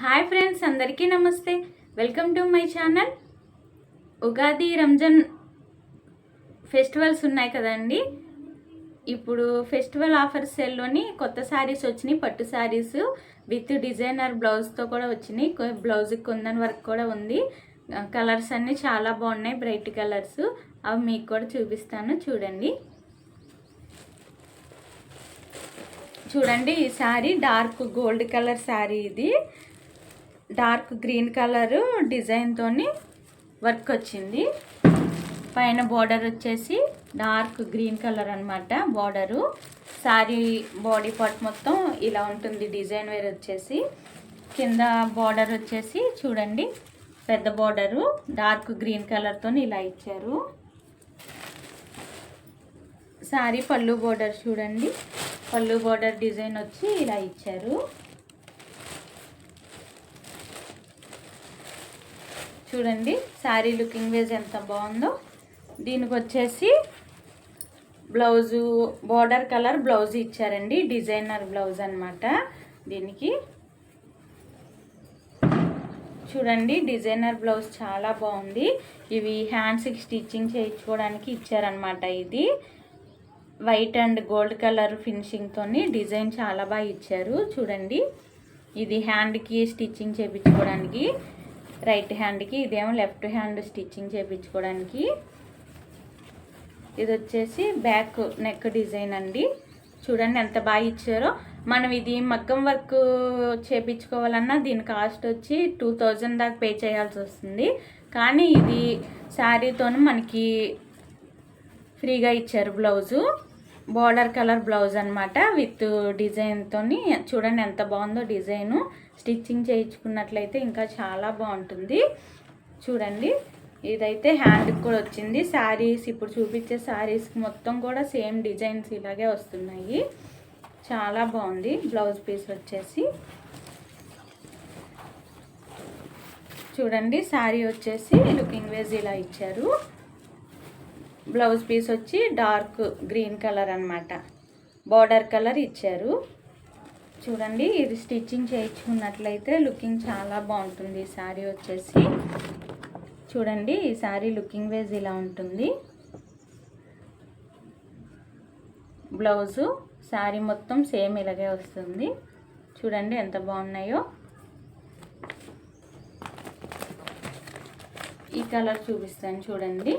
Hi friends అందరికీ namaste. Welcome to my channel. Ugadi Ramzan festivals ఉన్నాయి కదండి. ఇప్పుడు ఫెస్టివల్ ఆఫర్ సేల్లోని కొత్త శారీస్ వచ్చినాయి. పట్టు శారీస్ విత్ డిజైనర్ బ్లౌజ్తో కూడా వచ్చినాయి. కొ- బ్లౌజ్ కుందన్ వర్క్ కూడా ఉంది. కలర్స్ అన్నీ చాలా బాగున్నాయి. Bright colours. అవి మీకు కూడా చూపిస్తాను. చూడండి. చూడండి ఈ sari. Dark gold colour sari ఇది. డార్క్ గ్రీన్ కలరు డిజైన్తోని వర్క్ వచ్చింది. పైన బార్డర్ వచ్చేసి డార్క్ గ్రీన్ కలర్ అనమాట బార్డరు. శారీ బాడీ పార్ట్ మొత్తం ఇలా ఉంటుంది డిజైన్ వేర్ వచ్చేసి. కింద బార్డర్ వచ్చేసి చూడండి పెద్ద బార్డరు డార్క్ గ్రీన్ కలర్తో ఇలా ఇచ్చారు. శారీ పళ్ళు బోర్డర్ చూడండి. పళ్ళు బోర్డర్ డిజైన్ వచ్చి ఇలా ఇచ్చారు. చూడండి శారీ లుకింగ్ వేజ్ ఎంత బాగుందో. దీనికి వచ్చేసి బ్లౌజు బోర్డర్ కలర్ బ్లౌజ్ ఇచ్చారండి డిజైనర్ బ్లౌజ్ అనమాట దీనికి. చూడండి డిజైనర్ బ్లౌజ్ చాలా బాగుంది. ఇవి హ్యాండ్స్కి స్టిచ్చింగ్ చేయించుకోవడానికి ఇచ్చారనమాట ఇది. వైట్ అండ్ గోల్డ్ కలర్ ఫినిషింగ్తోని డిజైన్ చాలా బాగా ఇచ్చారు. చూడండి ఇది హ్యాండ్కి స్టిచ్చింగ్ చేయించుకోవడానికి. రైట్ హ్యాండ్కి ఇదేమో లెఫ్ట్ హ్యాండ్ స్టిచ్చింగ్ చేయించుకోవడానికి ఇది వచ్చేసి బ్యాక్ నెక్ డిజైన్ అండి. చూడండి ఎంత బాగా ఇచ్చారో. మనం ఇది మగ్గం వర్క్ చేపించుకోవాలన్నా దీని కాస్ట్ వచ్చి టూ థౌజండ్ దాకా పే చేయాల్సి వస్తుంది. కానీ ఇది శారీతో మనకి ఫ్రీగా ఇచ్చారు బ్లౌజు. బార్డర్ కలర్ బ్లౌజ్ అనమాట విత్ డిజైన్తో చూడండి ఎంత బాగుందో డిజైను. స్టిచ్చింగ్ చేయించుకున్నట్లయితే ఇంకా చాలా బాగుంటుంది. చూడండి. ఇదైతే హ్యాండ్కి కూడా వచ్చింది. శారీస్ ఇప్పుడు చూపించే శారీస్కి మొత్తం కూడా సేమ్ డిజైన్స్ ఇలాగే వస్తున్నాయి. చాలా బాగుంది. బ్లౌజ్ పీస్ వచ్చేసి. చూడండి. శారీ వచ్చేసి లుకింగ్ వేజ్ ఇలా ఇచ్చారు. బ్లౌజ్ పీస్ వచ్చి డార్క్ గ్రీన్ కలర్ అనమాట బార్డర్ కలర్ ఇచ్చారు. చూడండి ఇది స్టిచ్చింగ్ చేయించుకున్నట్లయితే లుకింగ్ చాలా బాగుంటుంది ఈ శారీ వచ్చేసి. చూడండి ఈ శారీ లుకింగ్ వేజ్ ఇలా ఉంటుంది. బ్లౌజు శారీ మొత్తం సేమ్ ఇలాగే వస్తుంది. చూడండి ఎంత బాగున్నాయో. ఈ కలర్ చూపిస్తాను చూడండి.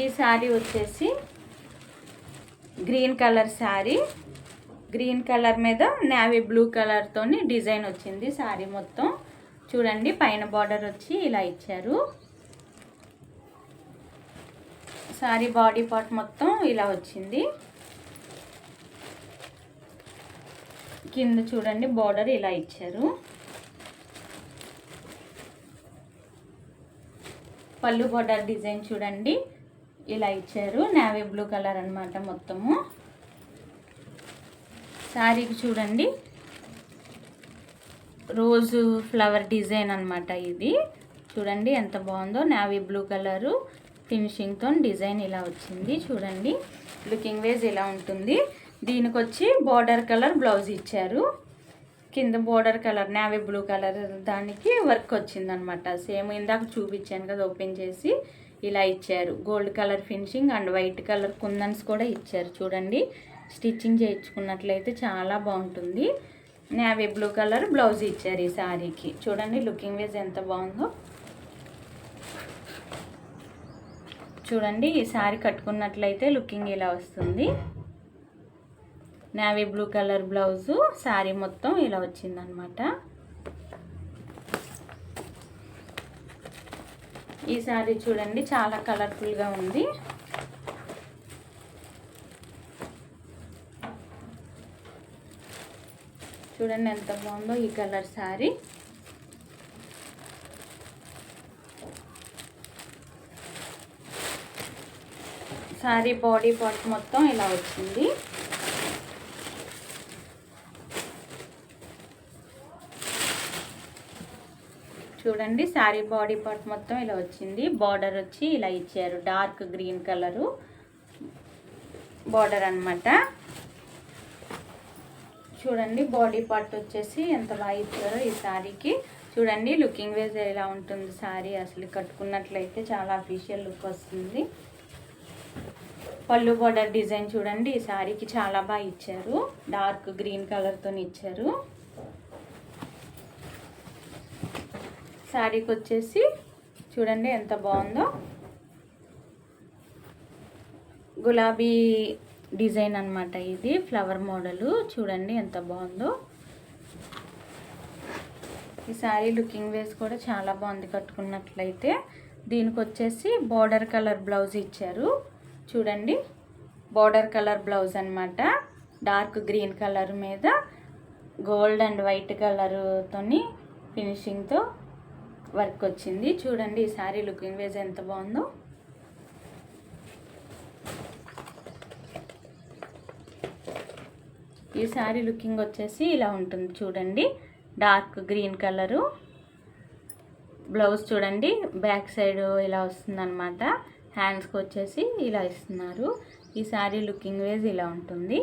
ఈ శారీ వచ్చేసి green colour sari. Green colour మీద నావీ బ్లూ కలర్తోని డిజైన్ వచ్చింది శారీ మొత్తం. చూడండి పైన బార్డర్ వచ్చి ఇలా ఇచ్చారు. శారీ బాడీ పార్ట్ మొత్తం ఇలా వచ్చింది. కింద చూడండి బార్డర్ ఇలా ఇచ్చారు. పళ్ళు బార్డర్ డిజైన్ చూడండి. ఇలా ఇచ్చారు. నావీ బ్లూ కలర్ అన్నమాట మొత్తము. శారీకి చూడండి. రోజు ఫ్లవర్ డిజైన్ అనమాట ఇది. చూడండి ఎంత బాగుందో. నావీ బ్లూ కలరు ఫినిషింగ్తో డిజైన్ ఇలా వచ్చింది. చూడండి. లుకింగ్ వేజ్ ఇలా ఉంటుంది. దీనికి వచ్చి బార్డర్ కలర్ బ్లౌజ్ ఇచ్చారు. కింద border colour navy blue colour దానికి వర్క్ వచ్చిందనమాట సేమ్ ఇందాక చూపించాను కదా ఓపెన్ చేసి. ఇలా ఇచ్చారు. Gold colour finishing and white colour కుందన్స్ కూడా ఇచ్చారు. చూడండి. స్టిచ్చింగ్ చేయించుకున్నట్లయితే చాలా బాగుంటుంది. నేవీ బ్లూ కలర్ బ్లౌజ్ ఇచ్చారు ఈ శారీకి చూడండి లుకింగ్ వేజ్ ఎంత బాగుందో. చూడండి ఈ శారీ కట్టుకున్నట్లయితే లుకింగ్ ఇలా వస్తుంది. Navy blue colour blouse sari మొత్తం ఇలా వచ్చిందనమాట. ఈ శారీ చూడండి చాలా కలర్ఫుల్గా ఉంది. చూడండి ఎంత బాగుందో ఈ colour sari. Sari body part మొత్తం ఇలా వచ్చింది. చూడండి శారీ బాడీ పార్ట్ మొత్తం ఇలా వచ్చింది. బార్డర్ వచ్చి ఇలా ఇచ్చారు డార్క్ గ్రీన్ కలరు. బార్డర్ అన్నమాట. చూడండి బాడీ పార్ట్ వచ్చేసి ఎంత బాగా ఇచ్చారో ఈ శారీకి. చూడండి లుకింగ్ వేస్ ఎలా ఉంటుంది శారీ. అసలు కట్టుకున్నట్లయితే చాలా అఫీషియల్ లుక్ వస్తుంది. పళ్ళు బార్డర్ డిజైన్ చూడండి ఈ శారీకి చాలా బాగా ఇచ్చారు. డార్క్ గ్రీన్ కలర్తో ఇచ్చారు. శారీకి వచ్చేసి చూడండి ఎంత బాగుందో. గులాబీ డిజైన్ అన్నమాట ఇది ఫ్లవర్ మోడల్. చూడండి ఎంత బాగుందో. ఈ శారీ లుకింగ్ వేస్ కూడా చాలా బాగుంది కట్టుకున్నట్లయితే. దీనికి వచ్చేసి బార్డర్ కలర్ బ్లౌజ్ ఇచ్చారు. చూడండి బార్డర్ కలర్ బ్లౌజ్ అనమాట డార్క్ గ్రీన్ కలర్ మీద గోల్డ్ అండ్ వైట్ కలర్తోని ఫినిషింగ్తో వర్క్ వచ్చింది. చూడండి ఈ శారీ లుకింగ్ వేజ్ ఎంత బాగుందో. ఈ శారీ లుకింగ్ వచ్చేసి ఇలా ఉంటుంది చూడండి. Dark green colour. బ్లౌజ్ చూడండి బ్యాక్ సైడ్ ఇలా వస్తుందన్నమాట. హ్యాండ్స్కి వచ్చేసి ఇలా ఇస్తున్నారు. ఈ శారీ లుకింగ్ వేజ్ ఇలా ఉంటుంది.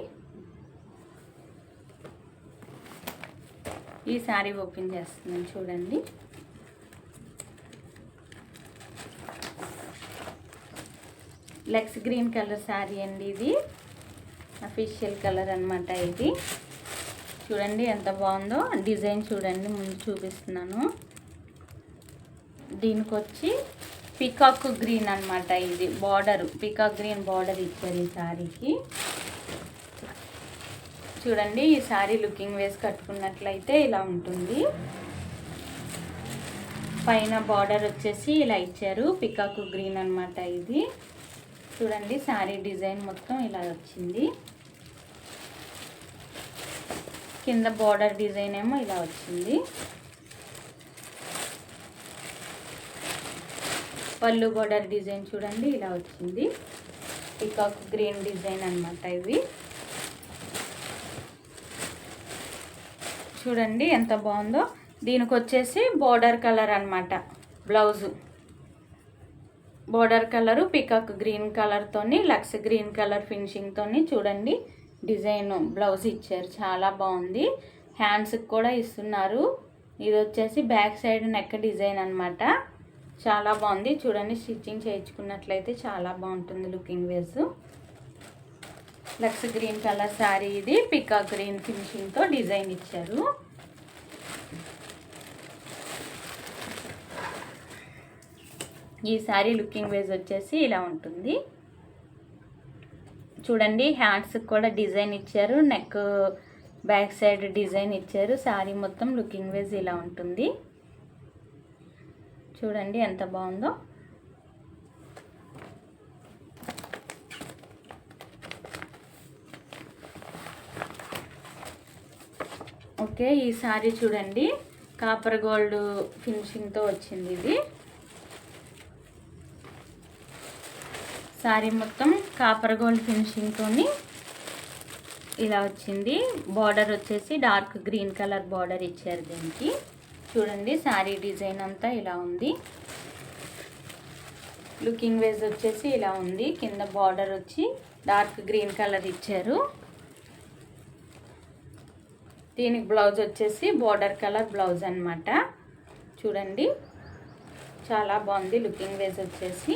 ఈ శారీ ఓపెన్ చేస్తున్నాను చూడండి. లెక్స్ గ్రీన్ కలర్ శారీ అండి ఇది. అఫీషియల్ కలర్ అన్నమాట ఇది. చూడండి ఎంత బాగుందో. డిజైన్ చూడండి ముందు చూపిస్తున్నాను. దీనికి వచ్చి పికాక్ గ్రీన్ అన్నమాట ఇది. బార్డర్ పికాక్ గ్రీన్ బార్డర్ ఇచ్చారు ఈ శారీకి. చూడండి ఈ శారీ లుకింగ్ వేసి కట్టుకున్నట్లయితే ఇలా ఉంటుంది. పైన బార్డర్ వచ్చేసి ఇలా ఇచ్చారు పికాకు గ్రీన్ అన్నమాట ఇది. చూడండి శారీ డిజైన్ మొత్తం ఇలా వచ్చింది. కింద బార్డర్ డిజైన్ ఏమో ఇలా వచ్చింది. పళ్ళు బార్డర్ డిజైన్ చూడండి ఇలా వచ్చింది. పికాక్ గ్రీన్ డిజైన్ అన్నమాట ఇవి. చూడండి ఎంత బాగుందో. దీనికి వచ్చేసి బార్డర్ కలర్ అనమాట blouse. Border colour peacock green కలర్తోని Lux green colour ఫినిషింగ్తోని చూడండి. డిజైన్ బ్లౌజ్ ఇచ్చారు చాలా బాగుంది. హ్యాండ్స్కి కూడా ఇస్తున్నారు. ఇది వచ్చేసి బ్యాక్ సైడ్ నెక్ డిజైన్ అన్నమాట. చాలా బాగుంది. చూడండి స్టిచ్చింగ్ చేయించుకున్నట్లయితే చాలా బాగుంటుంది looking wise. Lux green colour sari ఇది. పికాక్ గ్రీన్ ఫినిషింగ్తో డిజైన్ ఇచ్చారు. ఈ శారీ లుకింగ్ వేజ్ వచ్చేసి ఇలా ఉంటుంది. చూడండి హ్యాండ్స్కి కూడా డిజైన్ ఇచ్చారు. నెక్ బ్యాక్ సైడ్ డిజైన్ ఇచ్చారు. శారీ మొత్తం లుకింగ్ వేజ్ ఇలా ఉంటుంది. చూడండి ఎంత బాగుందో. ఓకే ఈ శారీ చూడండి. కాపర్ గోల్డ్ ఫినిషింగ్తో వచ్చింది ఇది. శారీ మొత్తం కాపర్ గోల్డ్ ఫినిషింగ్తోని ఇలా వచ్చింది. బార్డర్ వచ్చేసి డార్క్ గ్రీన్ కలర్ బార్డర్ ఇచ్చారు దీనికి. చూడండి శారీ డిజైన్ అంతా ఇలా ఉంది. లుకింగ్ వేజ్ వచ్చేసి ఇలా ఉంది. కింద బార్డర్ వచ్చి డార్క్ గ్రీన్ కలర్ ఇచ్చారు. దీనికి బ్లౌజ్ వచ్చేసి బార్డర్ కలర్ బ్లౌజ్ అనమాట చూడండి చాలా బాగుంది. లుకింగ్ వేజ్ వచ్చేసి.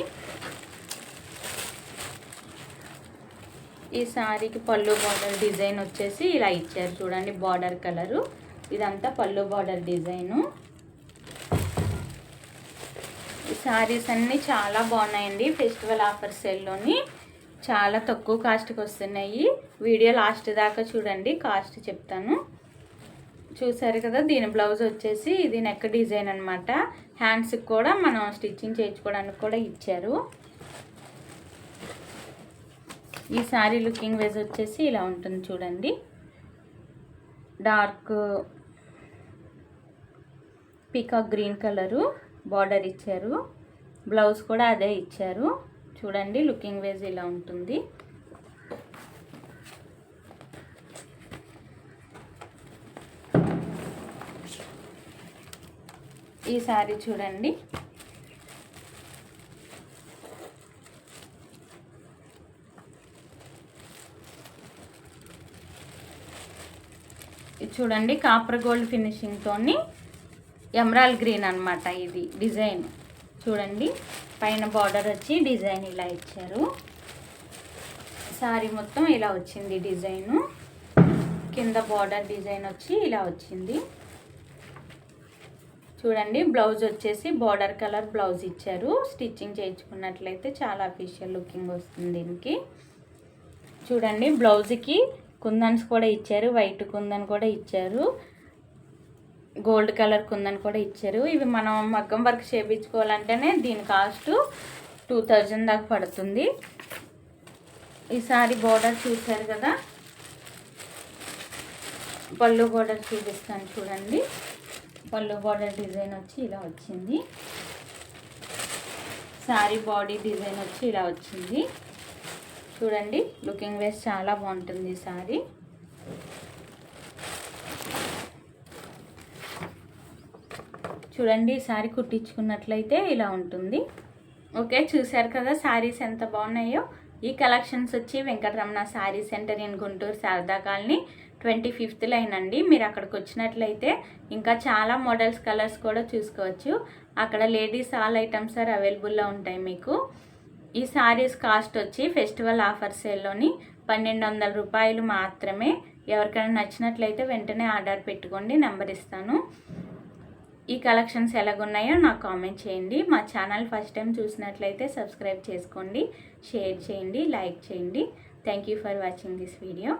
ఈ శారీకి పళ్ళు బార్డర్ డిజైన్ వచ్చేసి ఇలా ఇచ్చారు చూడండి బార్డర్ కలరు ఇదంతా పళ్ళు బార్డర్ డిజైను. ఈ శారీస్ అన్నీ చాలా బాగున్నాయండి ఫెస్టివల్ ఆఫర్ సేల్లోని చాలా తక్కువ కాస్ట్కి వస్తున్నాయి. వీడియో లాస్ట్ దాకా చూడండి కాస్ట్ చెప్తాను. చూసారు కదా దీని బ్లౌజ్ వచ్చేసి ఇది నెక్ డిజైన్ అనమాట హ్యాండ్స్కి కూడా మనం స్టిచ్చింగ్ చేయించుకోవడానికి కూడా ఇచ్చారు. ఈ శారీ లుకింగ్ వేజ్ వచ్చేసి ఇలా ఉంటుంది చూడండి. Dark peacock green colour border ఇచ్చారు. బ్లౌజ్ కూడా అదే ఇచ్చారు. చూడండి లుకింగ్ వేజ్ ఇలా ఉంటుంది. ఈ శారీ చూడండి. ఇది చూడండి కాపర్ గోల్డ్ ఫినిషింగ్తోని ఎమరాల్ గ్రీన్ అనమాట ఇది డిజైన్. చూడండి పైన బార్డర్ వచ్చి డిజైన్ ఇలా ఇచ్చారు. సారీ మొత్తం ఇలా వచ్చింది డిజైను. కింద బార్డర్ డిజైన్ వచ్చి ఇలా వచ్చింది. చూడండి బ్లౌజ్ వచ్చేసి బార్డర్ కలర్ బ్లౌజ్ ఇచ్చారు. స్టిచ్చింగ్ చేయించుకున్నట్లయితే చాలా అఫీషియల్ లుకింగ్ వస్తుంది దీనికి. చూడండి బ్లౌజ్కి కుందన్స్ కూడా ఇచ్చారు వైట్ కుందన్ కూడా ఇచ్చారు గోల్డ్ కలర్ కుందన్ కూడా ఇచ్చారు. ఇవి మనం మగ్గం వర్క్ చేయించుకోవాలంటేనే దీని కాస్ట్ టూ థౌజండ్ దాకా పడుతుంది. ఈసారి బోర్డర్ చూశారు కదా? పళ్ళు బోర్డర్ చూపిస్తాను చూడండి. పళ్ళు బోర్డర్ డిజైన్ వచ్చి ఇలా వచ్చింది. శారీ బాడీ డిజైన్ వచ్చి ఇలా వచ్చింది. చూడండి లుకింగ్ వేస్ చాలా బాగుంటుంది ఈ సారీ చూడండి ఈ కుట్టించుకున్నట్లయితే ఇలా ఉంటుంది. ఓకే చూశారు కదా శారీస్ ఎంత బాగున్నాయో? ఈ కలెక్షన్స్ వచ్చి Venkataramana sari centre in Guntur Sharada colony twenty fifth line అండి. మీరు అక్కడికి వచ్చినట్లయితే ఇంకా చాలా మోడల్స్ కలర్స్ కూడా చూసుకోవచ్చు. అక్కడ లేడీస్ ఆల్ ఐటమ్స్ సార్ అవైలబుల్లో ఉంటాయి మీకు. ఈ శారీస్ కాస్ట్ వచ్చి ఫెస్టివల్ ఆఫర్ సేల్లోని పన్నెండు వందల రూపాయలు మాత్రమే. ఎవరికైనా నచ్చినట్లయితే వెంటనే ఆర్డర్ పెట్టుకోండి నెంబర్ ఇస్తాను. ఈ కలెక్షన్స్ ఎలాగున్నాయో నాకు కామెంట్ చేయండి. మా ఛానల్ ఫస్ట్ టైం చూసినట్లయితే సబ్స్క్రైబ్ చేసుకోండి షేర్ చేయండి లైక్ చేయండి. Thank you for watching this video.